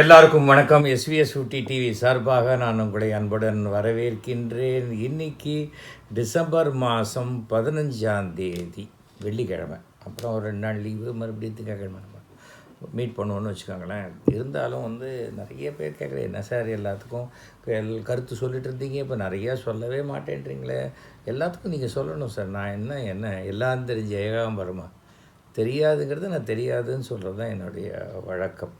எல்லாருக்கும் வணக்கம். எஸ்விஎஸ் ஊட்டி டிவி சார்பாக நான் உங்களை அன்புடன் வரவேற்கின்றேன். இன்னைக்கு டிசம்பர் மாதம் பதினஞ்சாம் தேதி வெள்ளிக்கிழமை. அப்புறம் ஒரு ரெண்டு நாள் லீவு மறுபடியும் திங்கக்கிழமை நம்ம மீட் பண்ணுவோன்னு வச்சுக்கோங்களேன். இருந்தாலும் வந்து நிறைய பேர் கேட்குறேன் என்ன சார் எல்லாத்துக்கும் எல் கருத்து சொல்லிட்டு இருந்தீங்க இப்போ நிறையா சொல்லவே மாட்டேன்றீங்களே. எல்லாத்துக்கும் நீங்கள் சொல்லணும் சார். நான் என்ன என்ன? எல்லாம் தெரிஞ்ச ஏகாம்பரமா. தெரியாதுங்கிறது நான் தெரியாதுன்னு சொல்கிறது தான் என்னுடைய வழக்கம்.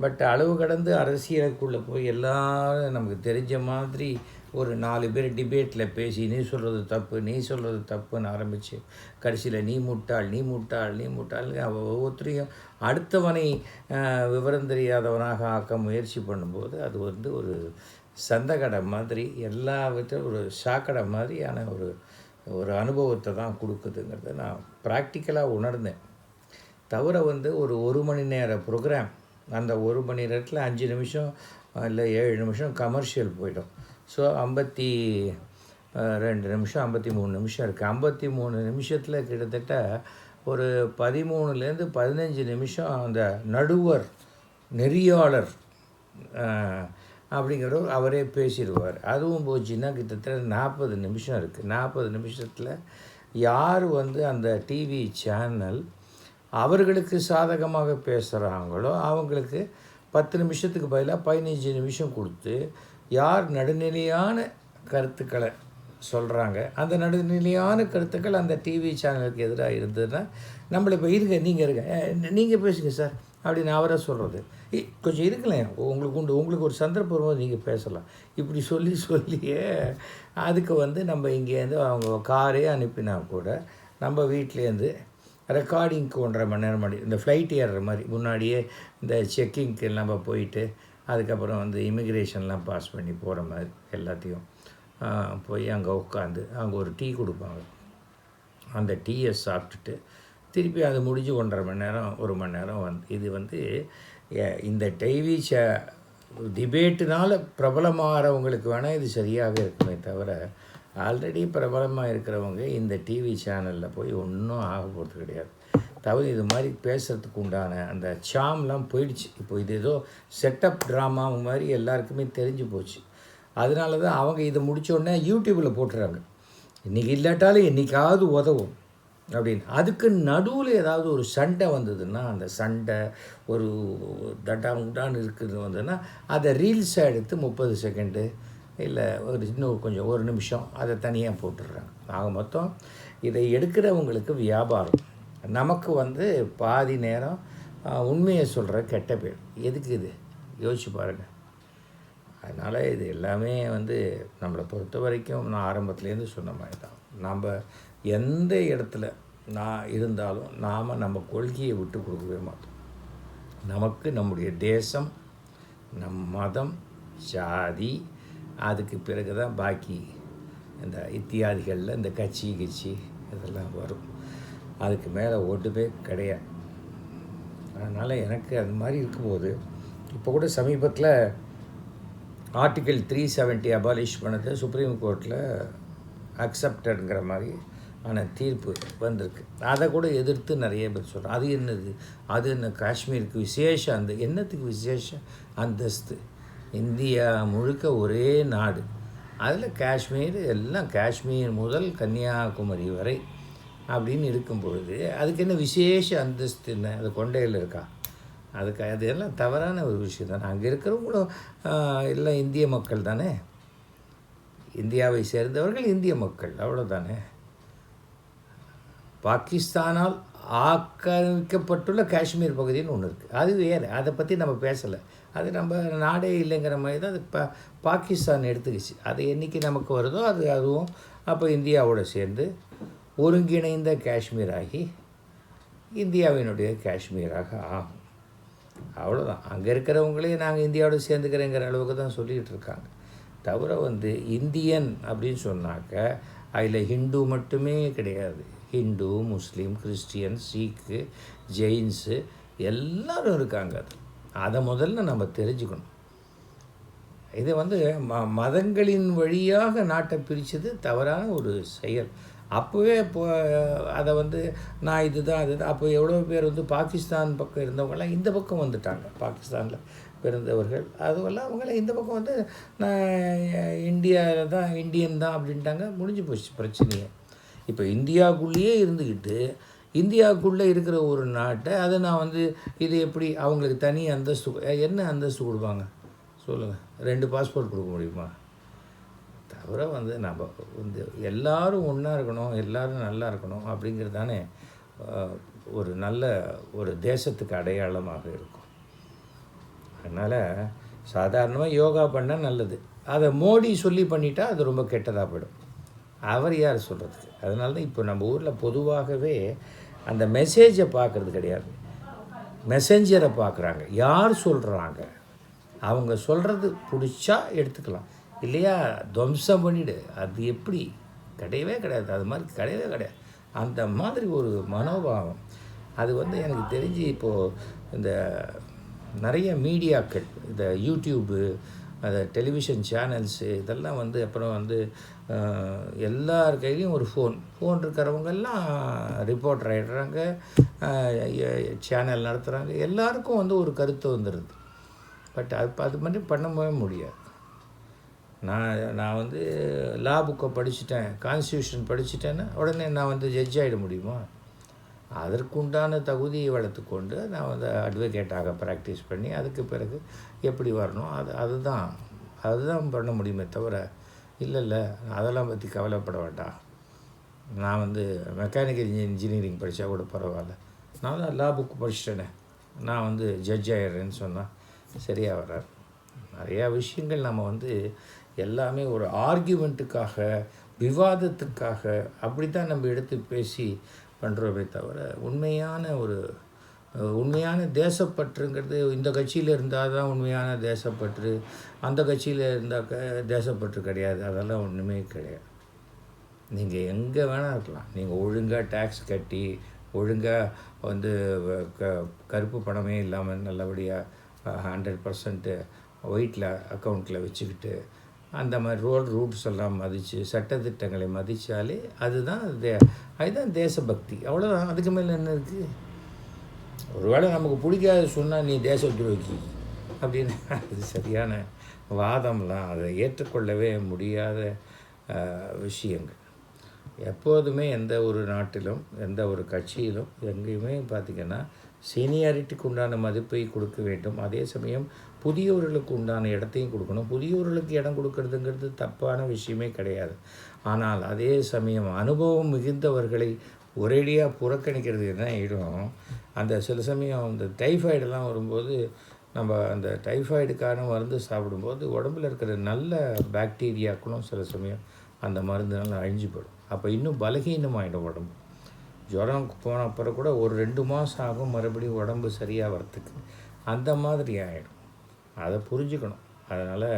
பட் அளவு கடந்து அரசியலுக்குள்ளே போய் எல்லாரும் நமக்கு தெரிஞ்ச மாதிரி ஒரு நாலு பேர் டிபேட்டில் பேசி நீ சொல்கிறது தப்பு நீ சொல்கிறது தப்புன்னு ஆரம்பித்து கடைசியில் நீ முட்டாள் நீ முட்டாள் நீ முட்டாள் ஒவ்வொருத்தரையும் அடுத்தவனை விவரம் தெரியாதவனாக ஆக்க முயற்சி பண்ணும்போது அது வந்து ஒரு சந்தகடை மாதிரி எல்லா விதத்திலும் ஒரு சாக்கடை மாதிரியான ஒரு ஒரு அனுபவத்தை தான் கொடுக்குதுங்கிறத நான் ப்ராக்டிக்கலாக உணர்ந்தேன். தவிர வந்து ஒரு ஒரு மணி நேர ப்ரோக்ராம் அந்த ஒரு மணி நேரத்தில் அஞ்சு நிமிஷம் இல்லை ஏழு நிமிஷம் கமர்ஷியல் போயிடும். ஸோ ஐம்பத்தி ரெண்டு நிமிஷம் ஐம்பத்தி மூணு நிமிஷம் இருக்குது ஐம்பத்தி மூணு நிமிஷத்தில் கிட்டத்தட்ட ஒரு பதிமூணுலேருந்து பதினஞ்சு நிமிஷம் அந்த நடுவர் நெறியாளர் அப்படிங்கிறவர் அவரே பேசிடுவார். அதுவும் போச்சுன்னா கிட்டத்தட்ட நாற்பது நிமிஷம் இருக்குது நாற்பது நிமிஷத்தில் யார் வந்து அந்த டிவி சேனல் அவர்களுக்கு சாதகமாக பேசுகிறாங்களோ அவங்களுக்கு பத்து நிமிஷத்துக்கு பதிலாக பதினஞ்சு நிமிஷம் கொடுத்து யார் நடுநிலையான கருத்துக்களை சொல்கிறாங்க அந்த நடுநிலையான கருத்துக்கள் அந்த டிவி சேனலுக்கு எதிராக இருந்ததுன்னா நம்மளை இப்போ இருங்க நீங்கள் இருங்க. நீங்கள் பேசுங்க சார் அப்படின்னு அவரை சொல்கிறது கொஞ்சம் இருக்கலாம் உங்களுக்கு உண்டு உங்களுக்கு ஒரு சந்தர்ப்பம் வரும்போது நீங்கள் பேசலாம். இப்படி சொல்லி சொல்லியே அதுக்கு வந்து நம்ம இங்கேருந்து அவங்க காரே அனுப்பினா கூட நம்ம வீட்டிலேருந்து ரெக்கார்டிங்க்கு ஒன்றரை மணி நேரம் முன்னாடி இந்த ஃப்ளைட் ஏறுற மாதிரி முன்னாடியே இந்த செக்கிங்க்கு நம்ம போயிட்டு அதுக்கப்புறம் வந்து இமிக்ரேஷன்லாம் பாஸ் பண்ணி போகிற மாதிரி எல்லாத்தையும் போய் அங்கே உட்காந்து அங்கே ஒரு டீ கொடுப்பாங்க. அந்த டீயை சாப்பிட்டுட்டு திருப்பி அது முடிஞ்சு ஒன்றரை மணி நேரம் ஒரு மணி நேரம் வந்து இது வந்து இந்த டிவி ச டிபேட்டுனால பிரபலமாகிறவங்களுக்கு வேணால் இது சரியாக இருக்குமே தவிர ஆல்ரெடி பிரபலமாக இருக்கிறவங்க இந்த டிவி சேனலில் போய் ஒன்றும் ஆக போகிறது கிடையாது. தவிர இது மாதிரி பேசுகிறதுக்கு உண்டான அந்த சாம்லாம் போயிடுச்சு. இப்போ இது ஏதோ செட்டப் ட்ராமா மாதிரி எல்லாருக்குமே தெரிஞ்சு போச்சு. அதனால தான் அவங்க இதை முடித்தோடனே யூடியூப்பில் போட்டுறாங்க. இன்றைக்கி இல்லாட்டாலும் என்றைக்காவது உதவும் அப்படின்னு. அதுக்கு நடுவில் ஏதாவது ஒரு சண்டை வந்ததுன்னா அந்த சண்டை ஒரு தட்டாங்குட்டான்னு இருக்குது வந்ததுன்னா அதை ரீல்ஸாக எடுத்து முப்பது செகண்டு இல்லை ஒரு இன்னும் கொஞ்சம் ஒரு நிமிஷம் அதை தனியாக போட்டுடுறாங்க ஆக மொத்தம் இதை எடுக்கிறவங்களுக்கு வியாபாரம். நமக்கு வந்து பாதி நேரம் உண்மையை சொல்கிற கெட்ட பேர். எதுக்கு இது? யோசிச்சு பாருங்கள் அதனால் இது எல்லாமே வந்து நம்மளை பொறுத்த வரைக்கும் நான் ஆரம்பத்துலேருந்து சொன்ன மாதிரி தான். நம்ம எந்த இடத்துல நான் இருந்தாலும் நாம் நம்ம கொள்கையை விட்டு கொடுக்கவே மாட்டோம். நமக்கு நம்முடைய தேசம் நம் மதம் ஜாதி அதுக்கு பிறகு தான் பாக்கி இந்த இத்தியாதிகளில் இந்த கட்சி கிச்சி இதெல்லாம் வரும். அதுக்கு மேலே ஒன்றுமே கிடையாது. அதனால் எனக்கு அது மாதிரி இருக்கும்போது இப்போ கூட சமீபத்தில் ஆர்டிக்கிள் த்ரீ செவன்ட்டி அபாலிஷ் பண்ணது சுப்ரீம் கோர்ட்டில் அக்செப்டடுங்கிற மாதிரி ஆன தீர்ப்பு வந்திருக்கு. அதை கூட எதிர்த்து நிறைய பேர் சொல்கிறோம் அது என்னது? அது என்ன காஷ்மீருக்கு விசேஷ அந்த என்னத்துக்கு விசேஷ அந்தஸ்து. இந்தியா முழுக்க ஒரே நாடு. அதில் காஷ்மீர் எல்லாம் காஷ்மீர் முதல் கன்னியாகுமரி வரை அப்படின்னு இருக்கும் பொழுது அதுக்கு என்ன விசேஷ அந்தஸ்து என்ன? அது கொண்டையில் இருக்கா? அதுக்கு அது எல்லாம் தவறான ஒரு விஷயம் தானே. அங்கே இருக்கிறவங்களும் எல்லாம் இந்திய மக்கள் தானே? இந்தியாவை சேர்ந்தவர்கள் இந்திய மக்கள் அவ்வளோதானே பாகிஸ்தானால் ஆக்கிரமிக்கப்பட்டுள்ள காஷ்மீர் பகுதின்னு ஒன்று இருக்குது அது வேறு. அதை பற்றி நம்ம பேசலை. அது நம்ம நாடே இல்லைங்கிற மாதிரி தான் அது பா பாகிஸ்தான் எடுத்துக்கிச்சு. அது என்றைக்கு நமக்கு வருதோ அது அதுவும் அப்போ இந்தியாவோடு சேர்ந்து ஒருங்கிணைந்த காஷ்மீராகி இந்தியாவினுடைய காஷ்மீராக ஆகும். அவ்வளோதான் அங்கே இருக்கிறவங்களே நாங்கள் இந்தியாவோட சேர்ந்துக்கிறேங்கிற அளவுக்கு தான் சொல்லிகிட்டு இருக்காங்க. தவிர வந்து இந்தியன் அப்படின்னு சொன்னாக்க அதில் ஹிந்து மட்டுமே கிடையாது. ஹிந்து முஸ்லீம் கிறிஸ்டியன் சீக்கு ஜெயின்ஸு எல்லோரும் இருக்காங்க அது. அதை முதல்ல நம்ம தெரிஞ்சுக்கணும். இது வந்து ம மதங்களின் வழியாக நாட்டை பிரித்தது தவறான ஒரு செயல். அப்போவே இப்போ அதை வந்து நான் இதுதான் அதுதான். அப்போ எவ்வளோ பேர் வந்து பாகிஸ்தான் பக்கம் இருந்தவங்களாம் இந்த பக்கம் வந்துட்டாங்க. பாகிஸ்தானில் பிறந்தவர்கள். அதுவெல்லாம் அவங்கள இந்த பக்கம் வந்து நான் இந்தியாவில் தான் இந்தியன் தான் அப்படின்ட்டாங்க. முடிஞ்சு போச்சு பிரச்சனையை. இப்போ இந்தியாவுக்குள்ளேயே இருந்துக்கிட்டு இந்தியாவுக்குள்ளே இருக்கிற ஒரு நாட்டை அதை நான் வந்து இது எப்படி அவங்களுக்கு தனி அந்தஸ்து என்ன அந்தஸ்து கொடுப்பாங்க? சொல்லுங்கள் ரெண்டு பாஸ்போர்ட் கொடுக்க முடியுமா? தவிர வந்து நம்ம வந்து எல்லாரும் ஒன்றா இருக்கணும் எல்லோரும் நல்லா இருக்கணும் அப்படிங்கிறது தானே ஒரு நல்ல ஒரு தேசத்துக்கு அடையாளமாக இருக்கும். அதனால் சாதாரணமாக யோகா பண்ணால் நல்லது. அதை மோடி சொல்லி பண்ணிட்டா அது ரொம்ப கெட்டதாக போயிடும். அவர் யார் சொல்கிறதுக்கு அதனால தான் இப்போ நம்ம ஊரில் பொதுவாகவே அந்த மெசேஜை பார்க்குறது கிடையாது. மெசஞ்சரை பார்க்குறாங்க. யார் சொல்கிறாங்க அவங்க சொல்கிறது பிடிச்சா எடுத்துக்கலாம். இல்லையா? துவம்சம் பண்ணிடு. அது எப்படி? கிடையவே கிடையாது. அது மாதிரி கிடையவே கிடையாது. அந்த மாதிரி ஒரு மனோபாவம். அது வந்து எனக்கு தெரிஞ்சு இப்போது இந்த நிறைய மீடியாக்கள் இந்த யூடியூப்பு அந்த டெலிவிஷன் சேனல்ஸு இதெல்லாம் வந்து அப்புறம் வந்து எல்லார் கையிலையும் ஒரு ஃபோன் ஃபோன் இருக்கிறவங்கெல்லாம் ரிப்போர்ட்டர் ஆகிடுறாங்க சேனல் நடத்துகிறாங்க எல்லாருக்கும் வந்து ஒரு கருத்து வந்துடுது பட் அது அது மாதிரி பண்ணவே முடியாது. நான் நான் வந்து லா புக்கை படிச்சுட்டேன் கான்ஸ்டியூஷன் படிச்சுட்டேன்னா உடனே நான் வந்து ஜட்ஜ் ஆகிட முடியுமா? அதற்குண்டான தகுதியை வளர்த்துக்கொண்டு நான் வந்து அட்வொகேட்டாக ப்ராக்டிஸ் பண்ணி அதுக்கு பிறகு எப்படி வரணும் அது அதுதான் அதுதான் பண்ண முடியுமே தவிர இல்லை இல்லை அதெல்லாம் பற்றி கவலைப்பட வேண்டாம். நான் வந்து மெக்கானிக்கல் இன்ஜினியரிங் படித்தா கூட பரவாயில்ல. நான் தான் லா புக் படிச்சிட்டேனே. நான் வந்து ஜட்ஜ் ஆயிடுறேன்னு சொன்னால் சரியாக வராது. நிறையா விஷயங்கள் நம்ம வந்து எல்லாமே ஒரு ஆர்கியூமெண்ட்டுக்காக விவாதத்துக்காக அப்படி தான் நம்ம எடுத்து பேசி பண்ணுறோமே தவிர உண்மையான ஒரு உண்மையான தேசப்பற்றுங்கிறது இந்த கட்சியில் இருந்தால் தான் உண்மையான தேசப்பற்று அந்த கட்சியில் இருந்தாக்க தேசப்பற்று கிடையாது. அதெல்லாம் ஒன்றுமே கிடையாது. நீங்கள் எங்கே வேணால் இருக்கலாம். நீங்கள் ஒழுங்காக டேக்ஸ் கட்டி ஒழுங்காக வந்து க கருப்பு பணமே இல்லாமல் நல்லபடியாக ஹண்ட்ரட் பர்சன்ட்டு ஒயிட்டில் அக்கௌண்ட்டில் வச்சுக்கிட்டு அந்த மாதிரி ரோல் ரூட்ஸ் எல்லாம் மதித்து சட்டத்திட்டங்களை மதித்தாலே அதுதான் தே அதுதான் தேசபக்தி. அவ்வளோதான் அதுக்கு மேலே என்ன இருக்குது ஒருவேளை நமக்கு பிடிக்காத சொன்னால் நீ தேச துரோகி அப்படின்னு. அது சரியான வாதம்லாம். அதை ஏற்றுக்கொள்ளவே முடியாத விஷயங்கள். எப்போதுமே எந்த ஒரு நாட்டிலும் எந்த ஒரு கட்சியிலும் எங்கேயுமே பார்த்திங்கன்னா சீனியாரிட்டிக்கு உண்டான மதிப்பை கொடுக்க வேண்டும். அதே சமயம் புதியவர்களுக்கு உண்டான இடத்தையும் கொடுக்கணும். புதியவர்களுக்கு இடம் கொடுக்கறதுங்கிறது தப்பான விஷயமே கிடையாது. ஆனால் அதே சமயம் அனுபவம் மிகுந்தவர்களை ஒரேடியாக புறக்கணிக்கிறது என்ன ஆகிடும் அந்த சில சமயம் அந்த டைஃபாய்டெல்லாம் வரும்போது நம்ம அந்த டைஃபாய்டுக்கான மருந்து சாப்பிடும்போது உடம்புல இருக்கிற நல்ல பாக்டீரியாக்களும் சில சமயம் அந்த மருந்துனால அழிஞ்சு போயிடும் அப்போ இன்னும் பலகீனமாகிடும் உடம்பு. ஜுரம் போன அப்புறம் கூட ஒரு ரெண்டு மாதம் ஆகும் மறுபடியும் உடம்பு சரியாக வரத்துக்கு அந்த மாதிரி ஆகிடும் அதை புரிஞ்சுக்கணும். அதனால்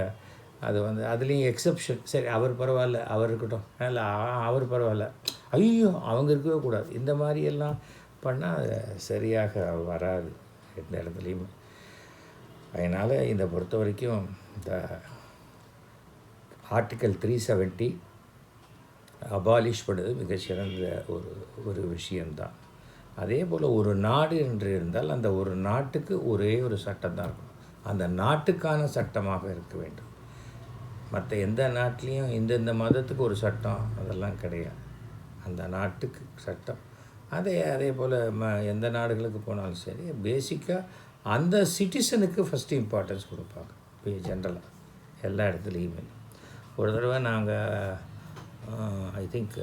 அது வந்து அதுலேயும் எக்ஸப்ஷன் சரி அவர் பரவாயில்ல அவர் இருக்கட்டும். இல்லை அவர் பரவாயில்ல. ஐயோ அவங்க இருக்கவே கூடாது. இந்த மாதிரியெல்லாம் பண்ணால் அது சரியாக வராது. எந்த இடத்துலையுமே. அதனால் இந்த பொறுத்த வரைக்கும் இந்த ஆர்டிக்கல் த்ரீ செவன்ட்டி அபாலிஷ் பண்ணது மிகச்சிறந்த ஒரு ஒரு விஷயந்தான் அதே போல் ஒரு நாடு என்று இருந்தால் அந்த ஒரு நாட்டுக்கு ஒரே ஒரு சட்டம் தான் இருக்கும் அந்த நாட்டுக்கான சட்டமாக இருக்க வேண்டும். மற்ற எந்த நாட்டிலையும் இந்தந்த மதத்துக்கு ஒரு சட்டம் அதெல்லாம் கிடையாது. அந்த நாட்டுக்கு சட்டம். அதே அதே போல் ம எந்த நாடுகளுக்கு போனாலும் சரி பேசிக்காக அந்த சிட்டிசனுக்கு ஃபஸ்ட்டு இம்பார்ட்டன்ஸ் கொடுப்பாங்க. ஜென்ரலாக எல்லா இடத்துலையுமே. ஒரு தடவை நாங்கள் ஐ திங்க்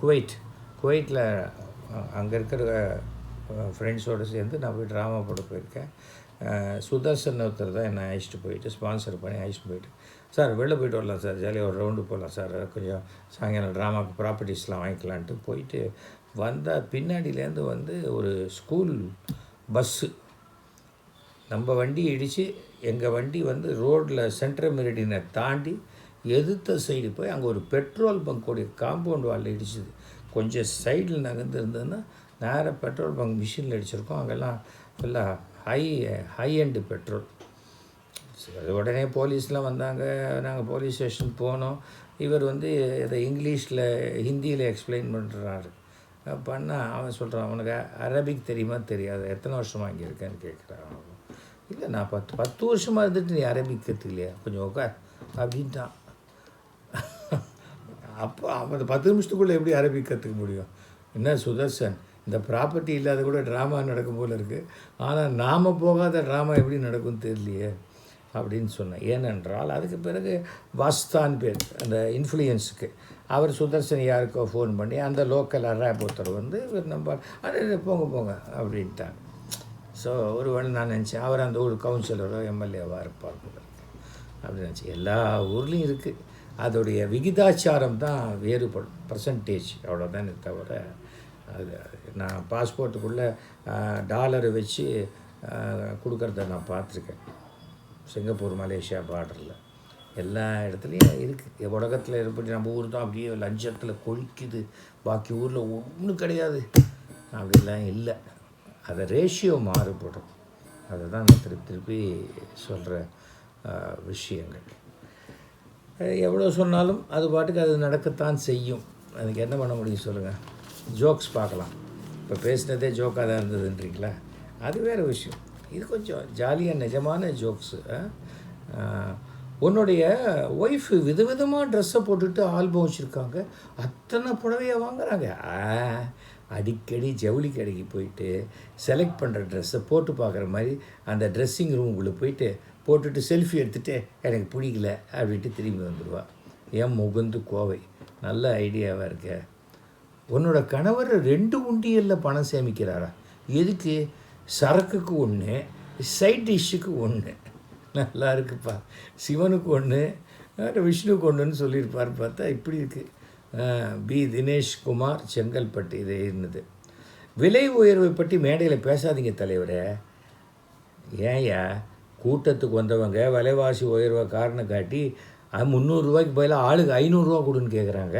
குவைட் குவைட்டில் அங்கே இருக்கிற ஃப்ரெண்ட்ஸோடு சேர்ந்து நான் போய் ட்ராமா போட போயிருக்கேன் சுதர்சன் ஒருத்தர் தான் என்னை அழைச்சிட்டு போயிட்டு ஸ்பான்சர் பண்ணி அழைச்சிட்டு போயிட்டு. சார் வெளில போயிட்டு வரலாம் சார். ஜாலியாக ஒரு ரவுண்டு போகலாம் சார். கொஞ்சம் சாயங்காலம் ட்ராமாவுக்கு ப்ராப்பர்ட்டிஸ்லாம் வாங்கிக்கலான்ட்டு போயிட்டு வந்தால் பின்னாடியிலேருந்து வந்து ஒரு ஸ்கூல் பஸ்ஸு நம்ம வண்டி இடித்து எங்கள் வண்டி வந்து ரோட்டில் சென்ட்ரல் மெரிடினை தாண்டி எதிர்த்த சைடு போய் அங்கே ஒரு பெட்ரோல் பங்க்கோடைய காம்பவுண்ட் வாலில் இடிச்சுது. கொஞ்சம் சைடில் நகர்ந்து இருந்ததுன்னா நேராக பெட்ரோல் பங்க் மிஷினில் அடிச்சிருக்கோம் அங்கெல்லாம் ஃபுல்லாக ஹை ஹை அண்டு பெட்ரோல் அது உடனே போலீஸ்லாம் வந்தாங்க. நாங்கள் போலீஸ் ஸ்டேஷன் போனோம். இவர் வந்து இதை இங்கிலீஷில் ஹிந்தியில் எக்ஸ்பிளைன் பண்ணுறாரு பண்ணால் அவன் சொல்கிறான் அவனுக்கு அரபிக் தெரியுமா? தெரியாது. எத்தனை வருஷமாக இங்கே இருக்கேன்னு கேட்குறான் இல்லை நான் பத்து பத்து வருஷமாக இருந்துட்டு நீ அரபிக் கற்றுக்கலையா கொஞ்சம் உட்கார் அப்படின்ட்டான். அப்போ அந்த பத்து நிமிஷத்துக்குள்ளே எப்படி அரபிக் கற்றுக்க முடியும்? என்ன சுதர்சன் இந்த ப்ராப்பர்ட்டி இல்லாத கூட ட்ராமா நடக்கும் போல் இருக்குது ஆனால் நாம் போகாத ட்ராமா எப்படி நடக்கும்னு தெரியலையே. அப்படின்னு சொன்னேன். ஏனென்றால் அதுக்கு பிறகு வாஸ்தான் பேர் அந்த இன்ஃப்ளூயன்ஸுக்கு அவர் சுதர்சன் யாருக்கோ ஃபோன் பண்ணி அந்த லோக்கல் ரேப் ஒருத்தர் வந்து இவர் நம்ம அது போங்க போங்க அப்படின்ட்டாங்க ஸோ ஒரு வேளை நான் நினச்சேன் அவர் அந்த ஊர் கவுன்சிலரோ எம்எல்ஏவாக இருப்பார் அப்படின்னு நினச்சேன். எல்லா ஊர்லேயும் இருக்குது அதோடைய விகிதாச்சாரம் தான் வேறுபடும். பர்சன்டேஜ் அவ்வளோதானே தவிர அது நான் பாஸ்போர்ட்டுக்குள்ளே டாலரை வச்சு கொடுக்குறத நான் பார்த்துருக்கேன். சிங்கப்பூர் மலேசியா பார்டரில் எல்லா இடத்துலையும் இருக்குது உலகத்தில் இருப்படி நம்ம ஊர் தான் அப்படியே லஞ்சத்தில் கொழிக்குது. பாக்கி ஊரில் ஒன்றும் கிடையாது. அப்படிலாம் இல்லை. அதை ரேஷியோ மாறுபடும். அதை தான் நான் திருப்பி திருப்பி சொல்கிற விஷயங்கள். எவ்வளோ சொன்னாலும் அது பாட்டுக்கு அது நடக்கத்தான் செய்யும். அதுக்கு என்ன பண்ண முடியும் சொல்லுங்கள் ஜோக்ஸ் பார்க்கலாம். இப்போ பேசினதே ஜோக்காக தான் இருந்ததுன்றீங்களா? அது வேறு விஷயம். இது கொஞ்சம் ஜாலியாக நிஜமான ஜோக்ஸு உன்னுடைய ஒய்ஃபு விதவிதமாக ட்ரெஸ்ஸை போட்டுட்டு ஆல்பம் வச்சுருக்காங்க. அத்தனை புடவையை வாங்குறாங்க. ஆ, அடிக்கடி ஜவுளி கடைக்கு போயிட்டு செலக்ட் பண்ணுற ட்ரெஸ்ஸை போட்டு பார்க்குற மாதிரி அந்த ட்ரெஸ்ஸிங் ரூமுக்குள்ளே போயிட்டு போட்டுட்டு செல்ஃபி எடுத்துகிட்டு எனக்கு பிடிக்கல அப்படின்ட்டு திரும்பி வந்துடுவா ஏன் முகுந்து கோவை. நல்ல ஐடியாவாக இருக்க. உன்னோட கணவர் ரெண்டு உண்டியலில் பணம் சேமிக்கிறாரா? எதுக்கு? சரக்குக்கு ஒன்று சைட் டிஷ்ஷுக்கு ஒன்று நல்லா இருக்குப்பா. சிவனுக்கு ஒன்று விஷ்ணுக்கு ஒன்றுன்னு சொல்லியிருப்பார் பார்த்தா இப்படி இருக்குது பி. தினேஷ் குமார் செங்கல்பட்டு இது இருந்தது. விலை உயர்வை பற்றி மேடையில் பேசாதீங்க தலைவரே. ஏன்யா? கூட்டத்துக்கு வந்தவங்க விலைவாசி உயர்வை காரணம் காட்டி அது முந்நூறுரூவாய்க்கு பதிலாக ஆளுக்கு ஐநூறுரூவா கொடுன்னு கேட்குறாங்க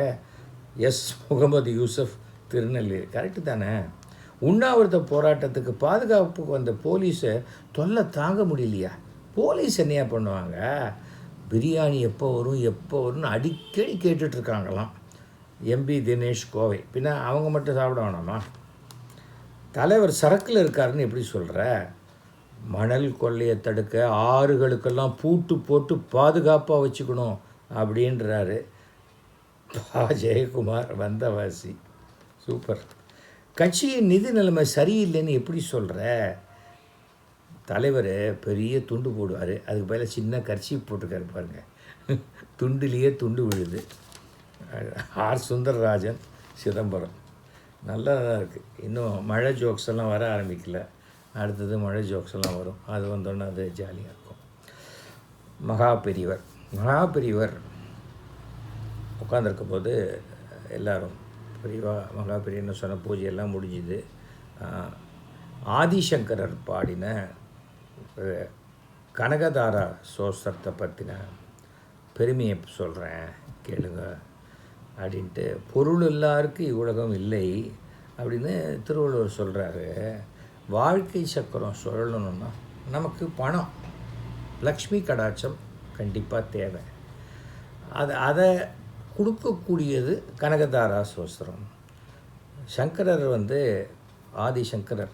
எஸ். முகமது யூசப் திருநெல்வேலி. கரெக்டு தானே? உண்ணாவிரத போராட்டத்துக்கு பாதுகாப்புக்கு வந்த போலீஸை தொல்லை தாங்க முடியலையா? போலீஸ் என்னையா பண்ணுவாங்க? பிரியாணி எப்போ வரும் எப்போ வரும்னு அடிக்கடி கேட்டுட்ருக்காங்களாம். எம்பி தினேஷ் கோவை. பின்ன அவங்க மட்டும் சாப்பிட வேணாமா? தலைவர் சரக்கில் இருக்காருன்னு எப்படி சொல்கிற மணல் கொள்ளையை தடுக்க ஆறுகளுக்கெல்லாம் பூட்டு போட்டு பாதுகாப்பாக வச்சுக்கணும் அப்படின்றாரு. பா. ஜெயக்குமார் வந்தவாசி. சூப்பர். கட்சியின் நிதி நிலைமை சரியில்லைன்னு எப்படி சொல்கிற தலைவர் பெரிய துண்டு போடுவார். அதுக்கு பதிலாக சின்ன கர்ச்சி போட்டுக்காரு பாருங்க. துண்டுலேயே துண்டு விழுது. ஆர். சுந்தரராஜன் சிதம்பரம். நல்லா தான் இருக்குது இன்னும் மழை ஜோக்ஸ் எல்லாம் வர ஆரம்பிக்கல. அடுத்தது மழை ஜோக்ஸ் எல்லாம் வரும். அது வந்தோன்னே அது ஜாலியாக இருக்கும். மகா பெரியவர். மகா பெரியவர் உட்காந்துருக்கும் போது எல்லோரும் பெரியவா மகா பெரியன்னு சொன்ன பூஜையெல்லாம் முடிஞ்சுது. ஆதிசங்கரர் பாடின கனகதாரா சோஸ்திரத்தை பற்றின பெருமையை சொல்கிறேன் கேளுங்க அப்படின்ட்டு. பொருள் எல்லாருக்கும் இவ்வுலகம் இல்லை அப்படின்னு திருவள்ளுவர் சொல்கிறாரு வாழ்க்கை சக்கரம் சொல்லணும்னா நமக்கு பணம் லக்ஷ்மி கடாட்சம் கண்டிப்பாக தேவை. அது அதை கொடுக்கக்கூடியது கனகதாரா சோஸ்திரம். சங்கரர் வந்து ஆதிசங்கரர்.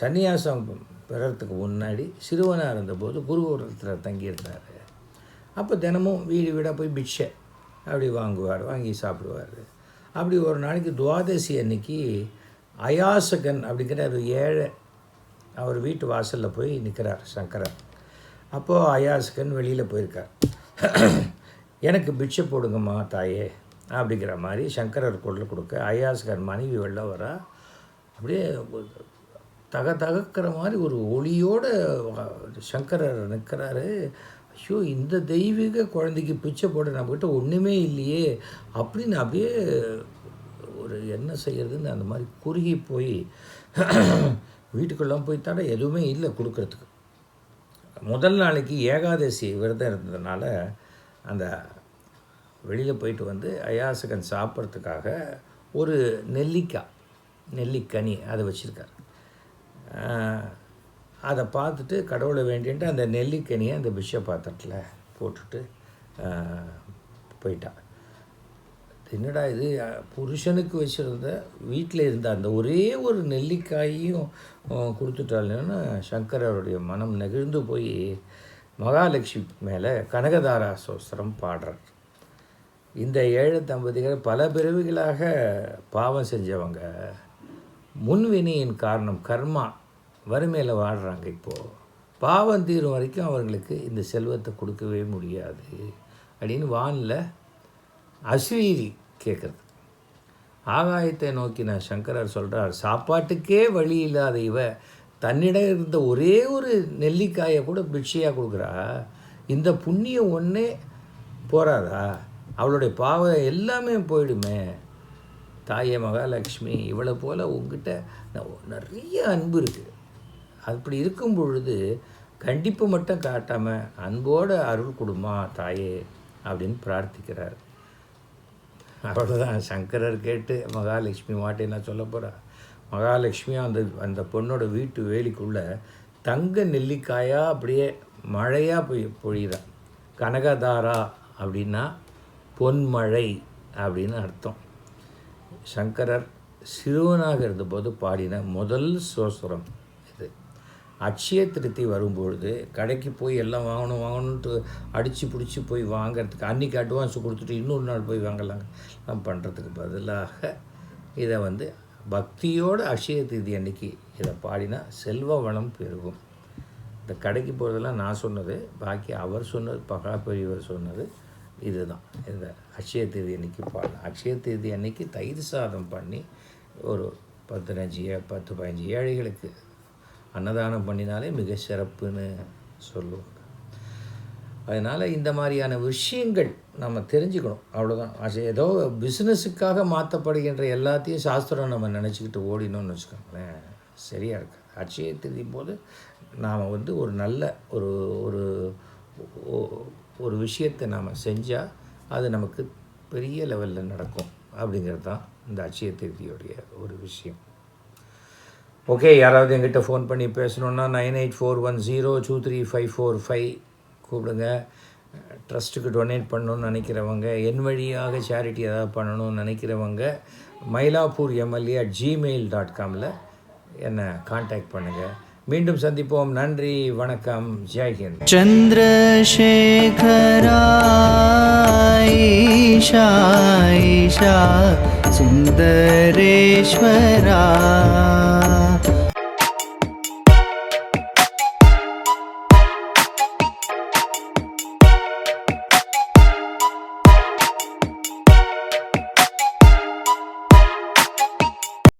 சன்னியாசம் பெறத்துக்கு முன்னாடி சிறுவனாக இருந்தபோது குருகுலத்தில் தங்கியிருந்தார். அப்போ தினமும் வீடு வீடாக போய் பிட்சை அப்படி வாங்குவார் வாங்கி சாப்பிடுவார். அப்படி ஒரு நாளைக்கு துவாதசி அன்னைக்கு அயாசகன் அப்படிங்கிற ஒரு ஏழை அவர் வீட்டு வாசலில் போய் நிற்கிறார் சங்கரர். அப்போது அயாசகன் வெளியில் போயிருக்கார். எனக்கு பிட்சை போடுங்கம்மா தாயே அப்படிங்கிற மாதிரி சங்கரர் குரல் கொடுக்க ஐயாஸ்கர் மனைவி வெளில வர. அப்படியே தக தகக்கிற மாதிரி ஒரு ஒளியோடு சங்கரர் நிற்கிறாரு. ஐயோ இந்த தெய்வீக குழந்தைக்கு பிச்சை போட நம்மக்கிட்ட ஒன்றுமே இல்லையே அப்படின்னு அப்படியே ஒரு என்ன செய்கிறதுன்னு அந்த மாதிரி குறுகி போய் வீட்டுக்குள்ளே போய் தானே எதுவுமே இல்லை கொடுக்கறதுக்கு. முதல் நாளைக்கு ஏகாதசி விரதம் இருந்ததுனால அந்த வெளியில் போயிட்டு வந்து அயாசகன் சாப்பிட்றதுக்காக ஒரு நெல்லிக்காய் நெல்லிக்கனி அதை வச்சுருக்கார். அதை பார்த்துட்டு கடவுளை வேண்டின்ட்டு அந்த நெல்லிக்கனியை அந்த பிஷ பாத்திரத்தில் போட்டுட்டு போயிட்டான் என்னடா இது? புருஷனுக்கு வச்சுருந்த வீட்டில் இருந்த அந்த ஒரே ஒரு நெல்லிக்காயையும் அஹ், சங்கர் சங்கரருடைய மனம் நெகிழ்ந்து போய் மகாலட்சுமி மேலே கனகதாரா சோஸ்திரம் பாடுறார். இந்த ஏழு தம்பதிகள் பல பிரிவுகளாக பாவம் செஞ்சவங்க. முன்வினையின் காரணம் கர்மா வறுமையில் வாடுறாங்க இப்போது பாவம் தீரும் வரைக்கும் அவர்களுக்கு இந்த செல்வத்தை கொடுக்கவே முடியாது அப்படின்னு வானில் அஸ்வீரி கேட்குறது ஆகாயத்தை நோக்கி நான் சங்கரர் சொல்கிறார் சாப்பாட்டுக்கே வழி இல்லாத இவ தன்னிடம் இருந்த ஒரே ஒரு நெல்லிக்காயை கூட பிட்சையாக கொடுக்குறா. இந்த புண்ணியம் ஒன்றே போகிறாரா அவளுடைய பாவம் எல்லாமே போயிடுமே. தாயே மகாலட்சுமி இவளை போல் உங்ககிட்ட நிறைய அன்பு இருக்குது அப்படி இருக்கும் பொழுது கண்டிப்பு மட்டும் காட்டாமல் அன்போடு அருள் கொடுமா தாயே அப்படின்னு பிரார்த்திக்கிறார். அவ்வளோதான் சங்கரர் கேட்டு மகாலட்சுமி மாட்டேன்னா சொல்ல போகிறா மகாலட்சுமியாக அந்த அந்த பொண்ணோட வீட்டு வேலிக்குள்ளே தங்க நெல்லிக்காயாக அப்படியே மழையாக பொய் பொழிகிறான் கனகதாரா அப்படின்னா பொன்மழை அப்படின்னு அர்த்தம். சங்கரர் சிறுவனாக இருந்தபோது பாடின முதல் சோஸ்திரம் இது. அட்சய திருத்தி வரும்பொழுது கடைக்கு போய் எல்லாம் வாங்கணும் வாங்கணுன்ட்டு அடித்து பிடிச்சி போய் வாங்குறதுக்கு அன்றைக்கி அட்வான்ஸ் கொடுத்துட்டு இன்னொரு நாள் போய் வாங்கலாம் பண்ணுறதுக்கு பதிலாக இதை வந்து பக்தியோட அக்ஷய திருதி அன்னைக்கு இதை பாடினா செல்வ வளம் பெருகும். இந்த கடைக்கு போகிறதெல்லாம் நான் சொன்னது பாக்கி அவர் சொன்னது பகா பெரியவர் சொன்னது இதுதான். இந்த அக்ஷய தேதி அன்னைக்கு பாடலாம் அக்ஷய தேதி அன்னைக்கு தயிர் சாதம் பண்ணி ஒரு பதினஞ்சு ஏ- பத்து பதினஞ்சு ஏழைகளுக்கு அன்னதானம் பண்ணினாலே மிக சிறப்புன்னு சொல்லுவாங்க அதனால் இந்த மாதிரியான விஷயங்கள் நம்ம தெரிஞ்சுக்கணும். அவ்வளோதான் அது ஏதோ பிஸ்னஸுக்காக மாற்றப்படுகின்ற எல்லாத்தையும் சாஸ்திரம் நம்ம நினச்சிக்கிட்டு ஓடினோம்னு வச்சுக்கோங்களேன். சரியாக இருக்கு. அட்சய திதி போது நாம் வந்து ஒரு நல்ல ஒரு ஒரு ஒரு விஷயத்தை நாம் செஞ்சால் அது நமக்கு பெரிய லெவலில் நடக்கும். அப்படிங்கிறது தான் இந்த அட்சய திருதியோடைய ஒரு விஷயம். ஓகே. யாராவது எங்கிட்ட ஃபோன் பண்ணி பேசணுன்னா nine eight four one zero two three five four five கூப்பிடுங்க. ட்ரஸ்ட்டுக்கு டொனேட் பண்ணணும்னு நினைக்கிறவங்க என் வழியாக சேரிட்டி ஏதாவது பண்ணணும்னு நினைக்கிறவங்க Mylapore MLA at Gmail dot காமில் என்னை காண்டாக்ட் பண்ணுங்கள் மீண்டும் சந்திப்போம். நன்றி வணக்கம். ஜெய்ஹிந்த் சந்திரசேகராயிஷா சுந்தரேஸ்வரா.